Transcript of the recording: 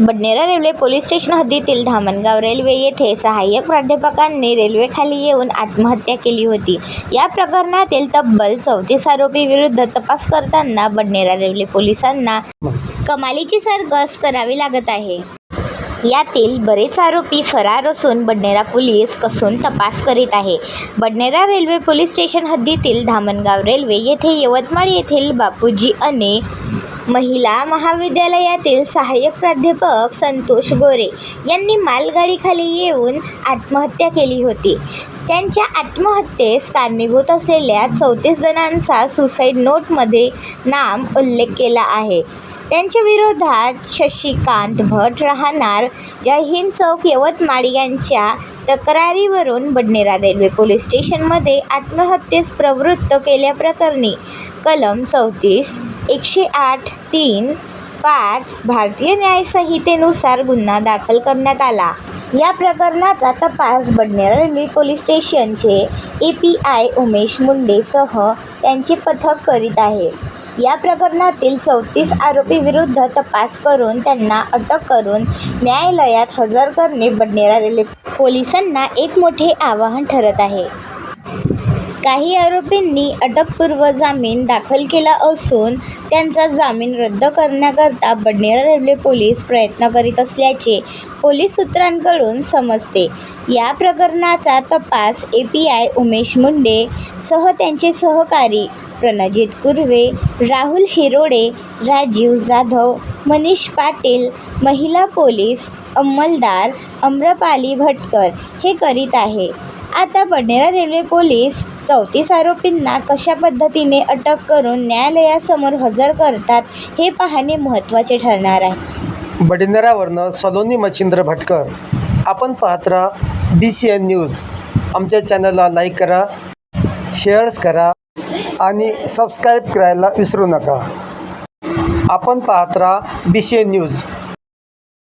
Badnera railway police station हद्दीतील Dhamangaon railway येथे सहाय्यक प्राध्यापकांनी रेल्वेखाली येऊन आत्महत्या केली होती. या प्रकरणातील तब्बल चौतीस आरोपी विरुद्ध तपास करताना बडनेरा रेल्वे पोलिसांना कमालीची सरकस करावी लागत आहे. यातील बरेच आरोपी फरार असून बडनेरा पोलीस कसून तपास करीत आहे. बडनेरा रेल्वे पोलीस स्टेशन हद्दीतील धामणगाव रेल्वे येथे यवतमाळ येथील बापूजी अने महिला महाविद्यालयातील सहाय्यक प्राध्यापक संतोष गोरे यांनी मालगाडीखाली येऊन आत्महत्या केली होती. त्यांच्या आत्महत्येस कारणीभूत असलेल्या चौतीस जणांचा सुसाईड नोटमध्ये नाम उल्लेख केला आहे. त्यांच्या विरोधात शशिकांत भट राहणार जय हिंद चौक यवतमाळ यांच्या तक्रारीवरून बडनेरा रेल्वे पोलीस स्टेशनमध्ये आत्महत्येस प्रवृत्त केल्याप्रकरणी कलम चौतीस एकशे आठ तीन पाच भारतीय न्यायसंहितेनुसार गुन्हा दाखल करण्यात आला. या प्रकरणाचा तपास बडनेरा रेल्वे पोलीस स्टेशनचे ए पी आय उमेश मुंडेसह त्यांचे पथक करीत आहे. या प्रकरणातील चौतीस आरोपीविरुद्ध तपास करून त्यांना अटक करून न्यायालयात हजर करणे बडनेरा रेल्वे पोलिसांना एक मोठे आवाहन ठरत आहे. काही आरोपींनी अटकपूर्व जामीन दाखल केला असून त्यांचा जामीन रद्द करण्याकरता बडनेरा रेल्वे पोलीस प्रयत्न करीत असल्याचे पोलीस सूत्रांकडून समजते. या प्रकरणाचा तपास A P I Umesh Munde सह त्यांचे सहकारी प्रणजित कुर्वे राहुल हिरोडे राजीव जाधव मनीष पाटील महिला पोलीस अंमलदार अम्रपाली भटकर हे करीत आहे. आता बडनेरा रेल्वे पोलीस चौतीस आरोपींना कशा पद्धतीने अटक करून न्यायालयासमोर हजर करतात हे पाहणे महत्त्वाचे ठरणार आहे. बडनेरावरनं सलोनी मच्छिंद्र भटकर. आपण पाहत राहा बी सी एन न्यूज आमच्या चॅनलला लाईक करा शेअर्स करा आणि सबस्क्राईब करायला विसरू नका. आपण पाहत राहा बी सी एन न्यूज